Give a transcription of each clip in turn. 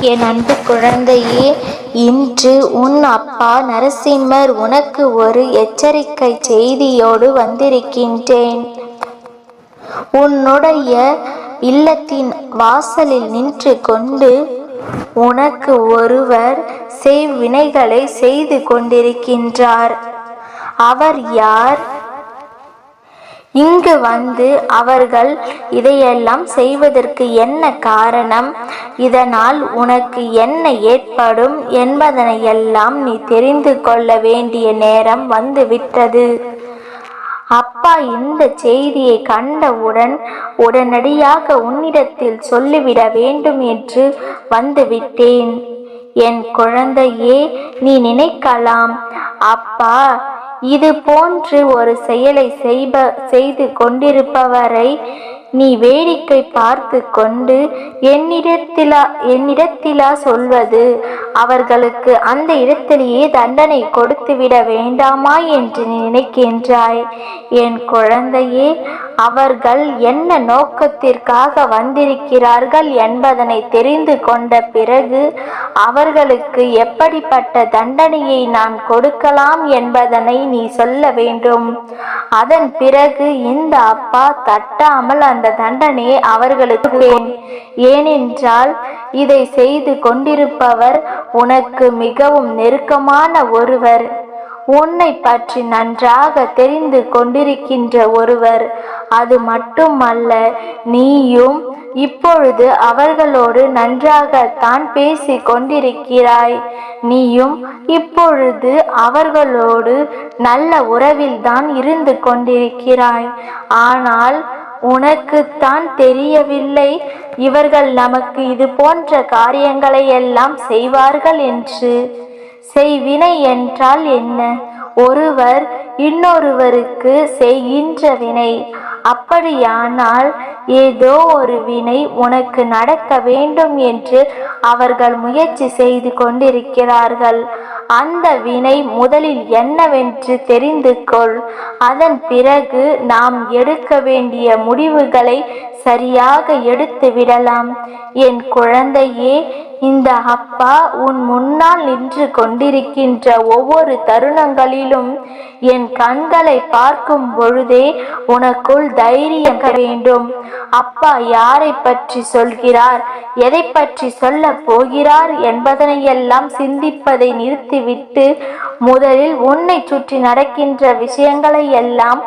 என் அன்பு குழந்தையே இன்று உன் அப்பா நரசிம்மர் உனக்கு ஒரு எச்சரிக்கை செய்தியோடு வந்திருக்கின்றேன். உன்னுடைய இல்லத்தின் வாசலில் நின்று கொண்டு உனக்கு ஒருவர் செய்வினைகளை செய்து கொண்டிருக்கின்றார். அவர் யார்? இங்கு வந்து அவர்கள் இதையெல்லாம் செய்வதற்கு என்ன காரணம்? இதனால் உனக்கு என்ன ஏற்படும் என்பதனையெல்லாம் நீ தெரிந்து கொள்ள வேண்டிய நேரம் வந்துவிட்டது. அப்பா இந்த செய்தியை கண்டவுடன் உடனடியாக உன்னிடத்தில் சொல்லிவிட வேண்டும் என்று வந்துவிட்டேன். என் குழந்தையே நீ நினைக்கலாம். அப்பா இது போன்று ஒரு செயலை செய்ப செய்து கொண்டிருப்பவரை நீ வேடிக்கை பார்த்து கொண்டு என்னிடத்திலா என்னிடத்திலா சொல்வது. அவர்களுக்கு அந்த இடத்திலேயே தண்டனை கொடுத்து விட வேண்டாமா என்று நினைக்கின்றாய். என் குழந்தையே அவர்கள் என்ன நோக்கத்திற்காக வந்திருக்கிறார்கள் என்பதனை தெரிந்து கொண்ட பிறகு அவர்களுக்கு எப்படிப்பட்ட தண்டனையை நான் கொடுக்கலாம் என்பதனை நீ சொல்ல வேண்டும். அதன் பிறகு இந்த அப்பா தட்டாமல் அந்த தண்டனையை அவர்களுக்கு ஏனென்றால் இதை செய்து கொண்டிருப்பவர் உனக்கு மிகவும் நெருக்கமான ஒருவர். உன்னை பற்றி நன்றாக தெரிந்து கொண்டிருக்கின்ற ஒருவர். அது மட்டுமல்ல நீயும் இப்பொழுது அவர்களோடு நன்றாகத்தான் பேசி கொண்டிருக்கிறாய். நீயும் இப்பொழுது அவர்களோடு நல்ல உறவில்தான் இருந்து கொண்டிருக்கிறாய். ஆனால் உனக்குத்தான் தெரியவில்லை. இவர்கள் நமக்கு இது போன்ற காரியங்களை எல்லாம் செய்வார்கள் என்று. செய்வினை என்றால் என்ன? ஒருவர் இன்னொருவருக்கு செய்கின்ற வினை அப்படியானால் ஏதோ ஒரு வினை உனக்கு நடக்க வேண்டும் என்று அவர்கள் முயற்சி செய்து கொண்டிருக்கிறார்கள். அந்த வினை முதலில் என்னவென்று தெரிந்து கொள். அதன் பிறகு நாம் எடுக்க வேண்டிய முடிவுகளை சரியாக எடுத்து விடலாம். என் குழந்தையே இந்த அப்பா உன் முன்னால் நின்று கொண்டிருக்கின்ற ஒவ்வொரு தருணங்களிலும் என் கண்களை பார்க்கும் பொழுதே உனக்குள் தைரியம் வேண்டும். அப்பா யாரை பற்றி சொல்கிறார்? எதை பற்றி சொல்ல போகிறார் என்பதனையெல்லாம் சிந்திப்பதை நிறுத்திவிட்டு முதலில் உன்னை சுற்றி நடக்கின்ற விஷயங்களை எல்லாம்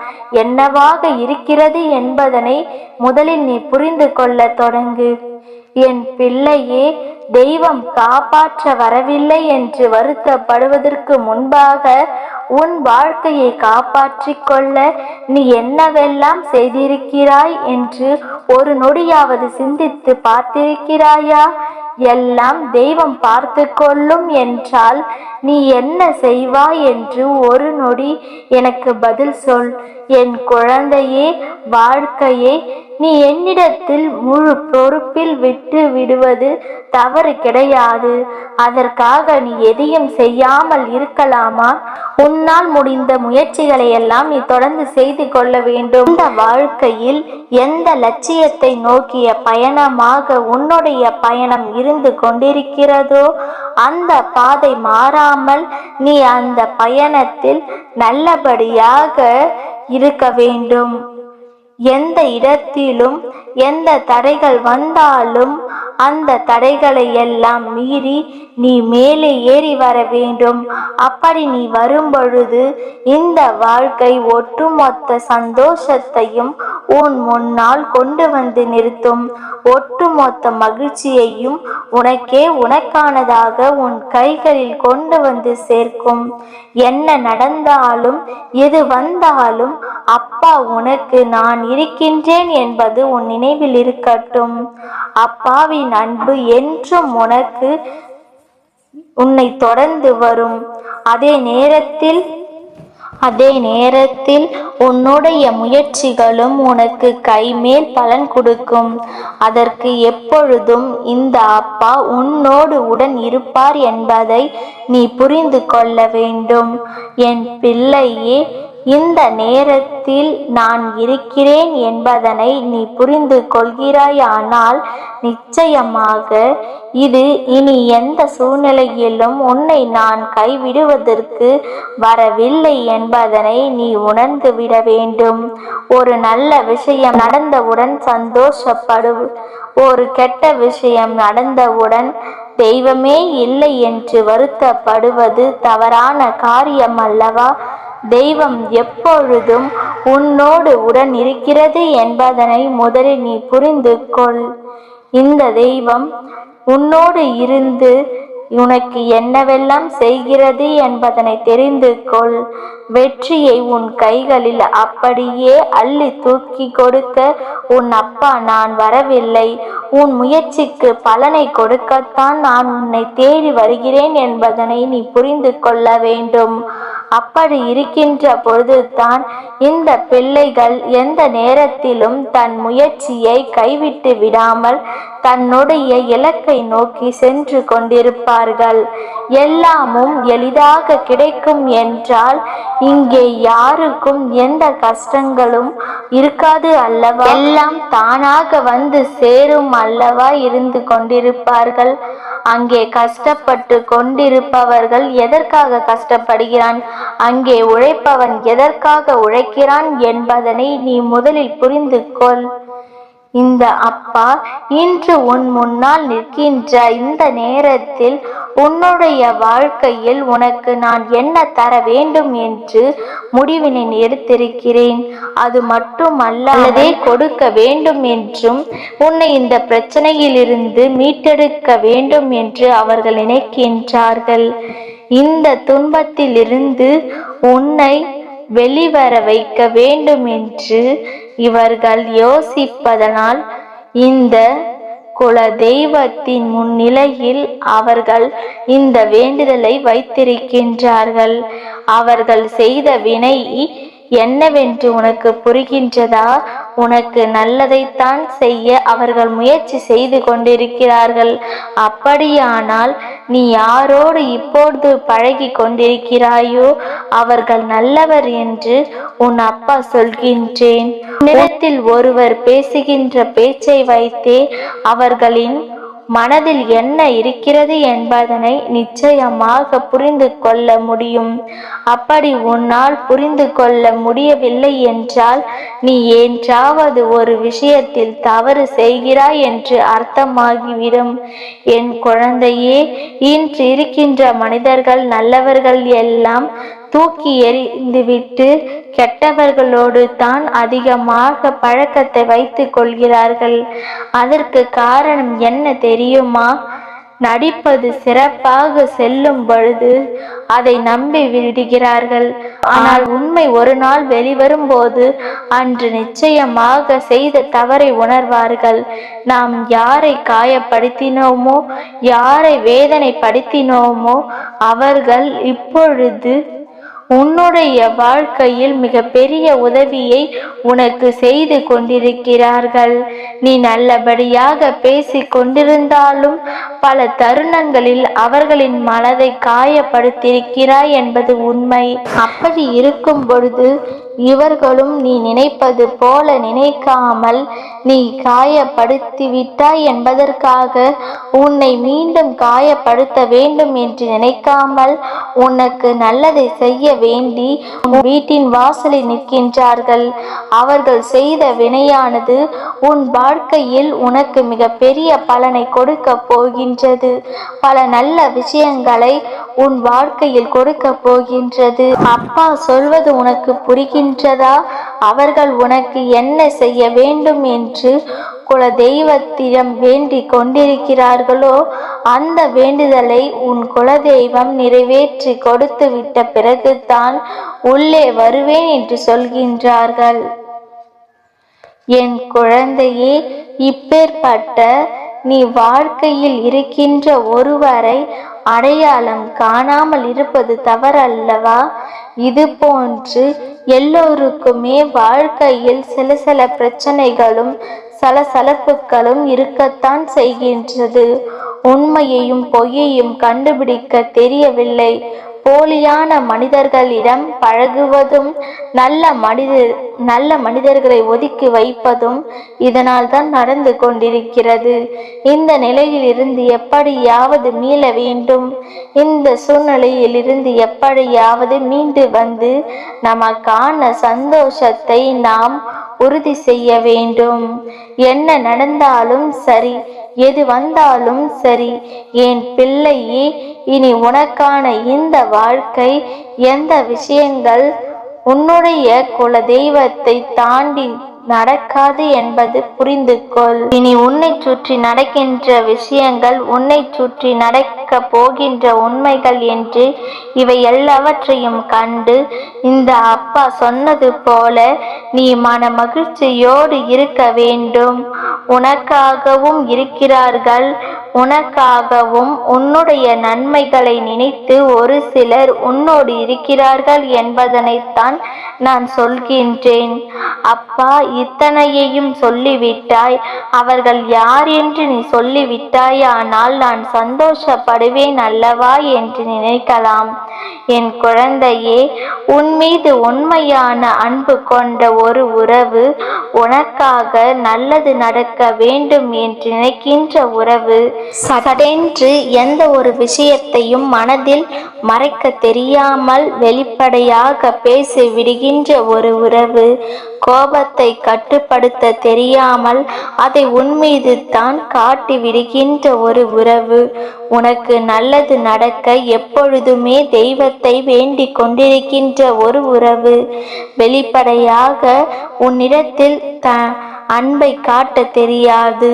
என்னவாக இருக்கிறது என்பதனை முதலில் நீ புரிந்து கொள்ள தொடங்கு. என் பிள்ளையே தெய்வம் காப்பாற்ற வரவில்லை என்று வருத்தப்படுவதற்கு முன்பாக உன் வாழ்க்கையை காப்பாற்றிக் கொள்ள நீ என்னவெல்லாம் செய்திருக்கிறாய் என்று ஒரு நொடியாவது சிந்தித்து பார்த்திருக்கிறாயா? எல்லாம் தெய்வம் பார்த்து கொள்ளும் என்றால் நீ என்ன செய்வாய் என்று ஒரு நொடி எனக்கு பதில் சொல். என் குழந்தையே வாழ்க்கையை நீ என்னிடத்தில் முழு பொறுப்பில் விட்டு விடுவது தவறு கிடையாது. அதற்காக நீ எதையும் செய்யாமல் இருக்கலாமா? உன்னால் முடிந்த முயற்சிகளை எல்லாம் நீ தொடர்ந்து செய்து கொள்ள வேண்டும். இந்த வாழ்க்கையில் எந்த லட்சியத்தை நோக்கிய பயணமாக உன்னுடைய பயணம் இருந்து கொண்டிருக்கிறதோ அந்த பாதை மாறாமல் நீ அந்த பயணத்தில் நல்லபடியாக இருக்க வேண்டும். எந்த இடத்திலும் எந்த தடைகள் வந்தாலும் அந்த தடைகளை எல்லாம் மீறி நீ மேலே ஏறி வர வேண்டும். அப்படி நீ வரும்பொழுது இந்த வாழ்க்கை ஒட்டுமொத்த சந்தோஷத்தையும் உன் முன்னால் கொண்டு வந்து நிறுத்தும். ஒட்டுமொத்த மகிழ்ச்சியையும் உனக்கே உனக்கானதாக உன் கைகளில் கொண்டு வந்து சேர்க்கும். என்ன நடந்தாலும் எது வந்தாலும் அப்பா உனக்கு நான் இருக்கின்றேன் என்பது உன் நினைவில் இருக்கட்டும். அப்பாவின் அன்பு என்றும் உனக்கு உன்னை தொடர்ந்து வரும். அதே நேரத்தில் அதே நேரத்தில் உன்னுடைய முயற்சிகளும் உனக்கு கைமேல் பலன் கொடுக்கும். அதற்கு எப்பொழுதும் இந்த அப்பா உன்னோடு உடன் இருப்பார் என்பதை நீ புரிந்து கொள்ள வேண்டும். என் பிள்ளையே இந்த நேரத்தில் நான் இருக்கிறேன் என்பதனை நீ புரிந்து கொள்கிறாயானால் நிச்சயமாக இது இனி எந்த சூழ்நிலையிலும் உன்னை நான் கைவிடுவதற்கு வரவில்லை என்பதனை நீ உணர்ந்து விட வேண்டும். ஒரு நல்ல விஷயம் நடந்தவுடன் சந்தோஷப்படு. ஒரு கெட்ட விஷயம் நடந்தவுடன் தெய்வமே இல்லை என்று வருத்தப்படுவது தவறான காரியம் அல்லவா தெய்வம் எப்பொழுதும் உன்னோடு உடன் இருக்கிறது என்பதனை முதலில் நீ புரிந்து கொள் இந்த தெய்வம் உன்னோடு இருந்து உனக்கு என்னவெல்லாம் செய்கிறது என்பதனை தெரிந்து கொள் வெற்றியை உன் கைகளில் அப்படியே அள்ளி தூக்கி கொடுக்க உன் அப்பா நான் வரவில்லை. உன் முயற்சிக்கு பலனை கொடுக்கத்தான் நான் உன்னை தேடி வருகிறேன் என்பதனை நீ புரிந்து கொள்ள வேண்டும். அப்படி இருக்கின்ற பொழுதுதான் இந்த பிள்ளைகள் எந்த நேரத்திலும் தன் முயற்சியை கைவிட்டு விடாமல் தன்னுடைய இலக்கை நோக்கி சென்று கொண்டிருப்பார்கள். எல்லாமும் எளிதாக கிடைக்கும் என்றால் இங்கே யாருக்கும் எந்த கஷ்டங்களும் இருக்காது அல்லவா? எல்லாம் தானாக வந்து சேரும் அல்லவா இருந்து கொண்டிருப்பார்கள்? அங்கே கஷ்டப்பட்டு கொண்டிருப்பவர்கள் எதற்காக கஷ்டப்படுகிறான்? அங்கே உழைப்பவன் எதற்காக உழைக்கிறான் என்பதனை நீ முதலில் புரிந்து கொள். இந்த அப்பா இன்று உன் முன்னால் நிற்கின்ற இந்த நேரத்தில் உன்னுடைய வாழ்க்கையில் உனக்கு நான் என்ன தர வேண்டும் என்று முடிவினை எடுத்திருக்கிறேன். அது மட்டுமல்லாதே கொடுக்க வேண்டும் என்றும் உன்னை இந்த பிரச்சனையிலிருந்து மீட்டெடுக்க வேண்டும் என்று அவர்கள் நினைக்கின்றார்கள். இந்த துன்பத்திலிருந்து உன்னை வெளிவர வைக்க வேண்டும் என்று இவர்கள் யோசிப்பதனால் இந்த குல தெய்வத்தின் முன்னிலையில் அவர்கள் இந்த வேண்டுதலை வைத்திருக்கின்றார்கள். அவர்கள் செய்த வினை என்னவென்று உனக்கு புரிகின்றதா? உனக்கு நல்லதைத்தான் செய்ய அவர்கள் முயற்சி செய்து கொண்டிருக்கிறார்கள். அப்படியானால் நீ யாரோடு இப்பொழுது பழகி கொண்டிருக்கிறாயோ அவர்கள் நல்லவர் என்று உன் அப்பா சொல்கின்றேன். நிலத்தில் ஒருவர் பேசுகின்ற பேச்சை வைத்தே அவர்களின் மனதில் என்ன இருக்கிறது என்பதனை நிச்சயமாக புரிந்து கொள்ள முடியும். அப்படி உன்னால் புரிந்து கொள்ள முடியவில்லை என்றால் நீ என்றாவது ஒரு விஷயத்தில் தவறு செய்கிறாய் என்று அர்த்தமாகிவிடும். என் குழந்தையே இன்று இருக்கின்ற மனிதர்கள் நல்லவர்கள் எல்லாம் தூக்கி எறிந்துவிட்டு கெட்டவர்களோடு தான் அதிகமாக பழக்கத்தை வைத்து கொள்கிறார்கள். அதற்கு காரணம் என்ன தெரியுமா? நடிப்பது சிறப்பாக செல்லும் பொழுது அதை நம்பி விடுகிறார்கள். ஆனால் உண்மை ஒரு நாள் வெளிவரும் போது அன்று நிச்சயமாக செய்த தவறை உணர்வார்கள். நாம் யாரை காயப்படுத்தினோமோ யாரை வேதனைப்படுத்தினோமோ அவர்கள் இப்பொழுது உன்னுடைய வாழ்க்கையில் மிக பெரிய உதவியை உனக்கு செய்து கொண்டிருக்கிறார்கள். நீ நல்லபடியாக பேசி கொண்டிருந்தாலும் பல தருணங்களில் அவர்களின் மனதை காயப்படுத்தியிருக்கிறாய் என்பது உண்மை. அப்படி இருக்கும் பொழுது இவர்களும் நீ நினைப்பது போல நினைக்காமல் நீ காயப்படுத்திவிட்டாய் என்பதற்காக உன்னை மீண்டும் காயப்படுத்த வேண்டும் என்று நினைக்காமல் உனக்கு நல்லதை செய்ய வேண்டி உன் வீட்டின் வாசலில் நிற்கின்றார்கள். அவர்கள் செய்த வினையானது உன் வாழ்க்கையில் உனக்கு மிக பெரிய பலனை கொடுக்க போகின்றது. பல நல்ல விஷயங்களை உன் வாழ்க்கையில் கொடுக்க போகின்றது. அப்பா சொல்வது உனக்கு புரிகின்றதா? அவர்கள் உனக்கு என்ன செய்ய வேண்டும் என்று குல தெய்வத்திடம் வேண்டி கொண்டிருக்கிறார்களோ அந்த வேண்டுதலை உன் குலதெய்வம் நிறைவேற்றி கொடுத்து விட்ட பிறகுதான் உள்ளே வருவேன் என்று சொல்கின்றார்கள். என் குழந்தையே இப்பேற்பட்ட நீ வாழ்க்கையில் இருக்கின்ற ஒருவரை அடையாளம் காணாமல் இருப்பது தவறல்லவா? இது போன்று எல்லோருக்குமே வாழ்க்கையில் சில சில பிரச்சனைகளும் சலசலப்புகளும் இருக்கத்தான் செய்கின்றது. உண்மையையும் பொய்யையும் கண்டுபிடிக்க தெரியவில்லை. போலியான மனிதர்களிடம் பழகுவதும் நல்ல மனிதர் நல்ல மனிதர்களை ஒதுக்கி வைப்பதும் இதனால் தான் நடந்து கொண்டிருக்கிறது. இந்த நிலையில் இருந்து எப்படியாவது மீள வேண்டும். இந்த சூழ்நிலையில் இருந்து எப்படியாவது மீண்டு வந்து நமக்கான சந்தோஷத்தை நாம் உறுதி செய்ய வேண்டும். என்ன நடந்தாலும் சரி எது வந்தாலும் சரி என் பிள்ளையே இனி உனக்கான இந்த வாழ்க்கை எந்த விஷயங்கள் உன்னுடைய குல தெய்வத்தை தாண்டி நடக்காது என்பது புரிந்து கொள் இனி உன்னை சுற்றி நடக்கின்ற விஷயங்கள் உன்னை சுற்றி நடக்க போகின்ற உண்மைகள் என்று இவை எல்லாவற்றையும் கண்டு இந்த அப்பா சொன்னது போல நீ மன மகிழ்ச்சியோடு இருக்க வேண்டும். உனக்காகவும் இருக்கிறார்கள். உனக்காகவும் உன்னுடைய நன்மைகளை நினைத்து ஒரு சிலர் உன்னோடு இருக்கிறார்கள் என்பதனைத்தான் நான் சொல்கின்றேன். அப்பா இத்தனையையும் சொல்லிவிட்டாய். அவர்கள் யார் என்று நீ சொல்லிவிட்டாயானால் நான் சந்தோஷப்படுவேன் அல்லவா என்று நினைக்கலாம். என் குழந்தையே உன் மீது உண்மையான அன்பு கொண்ட ஒரு உறவு உனக்காக நல்லது நடக்க வேண்டும் என்று நினைக்கின்ற உறவு சட்டென்று எந்த ஒரு விஷயத்தையும் மனதில் மறைக்க தெரியாமல் வெளிப்படையாக பேசி விடுகின்ற ஒரு உறவு கோபத்தை கட்டுப்படுத்த தெரியாமல் அதை உன்மீது தான் காட்டி விடுகின்ற ஒரு உறவு. உனக்கு நல்லது நடக்க எப்பொழுதுமே தெய்வத்தை வேண்டிக் கொண்டிருக்கின்ற ஒரு உறவு. வெளிப்படையாக உன்னிடத்தில் த அன்பை காட்ட தெரியாது.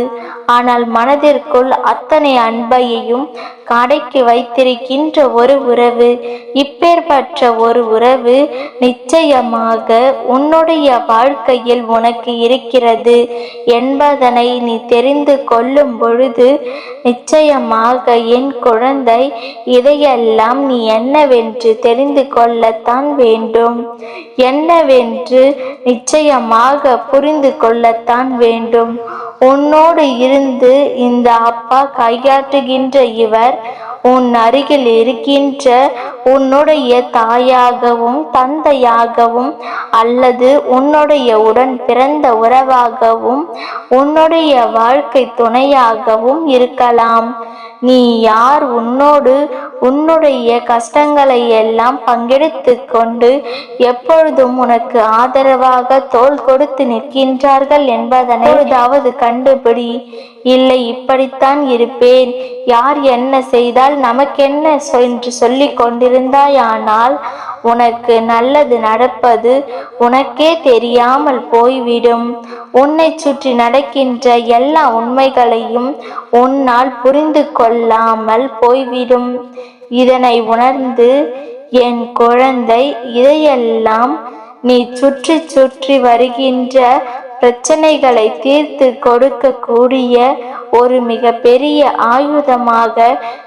ஆனால் மனதிற்குள் அத்தனை அன்பையையும் கடைக்கு வைத்திருக்கின்ற ஒரு உறவு இப்பேற்பற்ற ஒரு உறவு நிச்சயமாக உன்னுடைய வாழ்க்கையில் உனக்கு இருக்கிறது என்பதனை நீ தெரிந்து கொள்ளும் பொழுது நிச்சயமாக என் குழந்தை இதையெல்லாம் நீ என்னவென்று தெரிந்து கொள்ளத்தான் வேண்டும். என்னவென்று நிச்சயமாக புரிந்து கொள்ளத்தான் வேண்டும். உன்னோடு இருந்து இந்த அப்பா கையாற்றுகின்ற இவர் உன் அருகில் இருக்கின்ற உன்னுடைய தாயாகவும் தந்தையாகவும் அல்லது உன்னுடைய உடன் பிறந்த உறவாகவும் உன்னுடைய வாழ்க்கை துணையாகவும் இருக்கலாம். நீ யார் உன்னோடு உன்னுடைய கஷ்டங்களை எல்லாம் பங்கெடுத்து கொண்டு எப்பொழுதும் உனக்கு ஆதரவாக தோல் கொடுத்து நிற்கின்றார்கள் என்பதனை ஏதாவது கண்டுபிடி. இல்லை இப்படித்தான் இருப்பேன். யார் என்ன செய்தால் நமக்கென்ன என்று சொல்லிக் கொண்டிருந்தாயானால் உனக்கு நல்லது நடப்பது உனக்கே தெரியாமல் போய்விடும். உன்னை சுற்றி நடக்கின்ற எல்லா உண்மைகளையும் உன்னால் புரிந்து கொள்ளாமல் போய்விடும். இதனை உணர்ந்து என் குழந்தை இதையெல்லாம் நீ சுற்றி சுற்றி வருகின்ற பிரச்சனைகளை தீர்த்து கொடுக்கக்கூடிய ஒரு மிக பெரிய ஆயுதமாக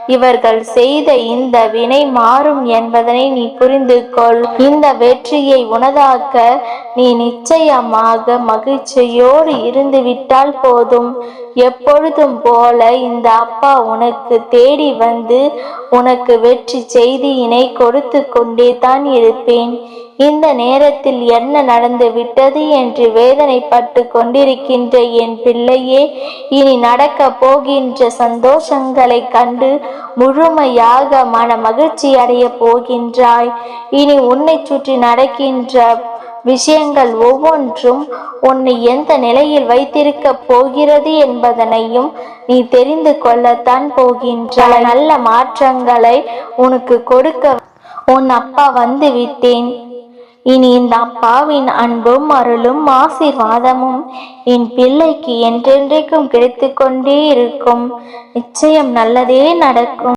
இவர்கள் செய்த இந்த வினை மாறும் என்பதனை நீ புரிந்து கொள் இந்த வெற்றியை உனதாக்க நீ நிச்சயமாக மகிழ்ச்சியோடு இருந்து விட்டால் போதும். எப்பொழுதும் போல இந்த அப்பா உனக்கு தேடி வந்து உனக்கு வெற்றி செய்தியினை கொடுத்து கொண்டே தான் இருப்பேன். இந்த நேரத்தில் என்ன நடந்து விட்டது என்று வேதனைப்பட்டு கொண்டிருக்கின்ற என் பிள்ளையே இனி நடக்க போகின்ற சந்தோஷங்களை கண்டு முழுமையாக மன மகிழ்ச்சி அடைய போகின்றாய். இனி உன்னை சுற்றி நடக்கின்ற விஷயங்கள் ஒவ்வொன்றும் உன்னை எந்த நிலையில் வைத்திருக்க போகிறது என்பதனையும் நீ தெரிந்து கொள்ளத்தான் போகின்றாய். நல்ல மாற்றங்களை உனக்கு கொடுக்க உன் அப்பா வந்து விட்டேன். இனி இந்த அப்பாவின் அன்பும் அருளும் ஆசீர்வாதமும் என் பிள்ளைக்கு என்றென்றைக்கும் கிடைத்து கொண்டே இருக்கும். நிச்சயம் நல்லதே நடக்கும்.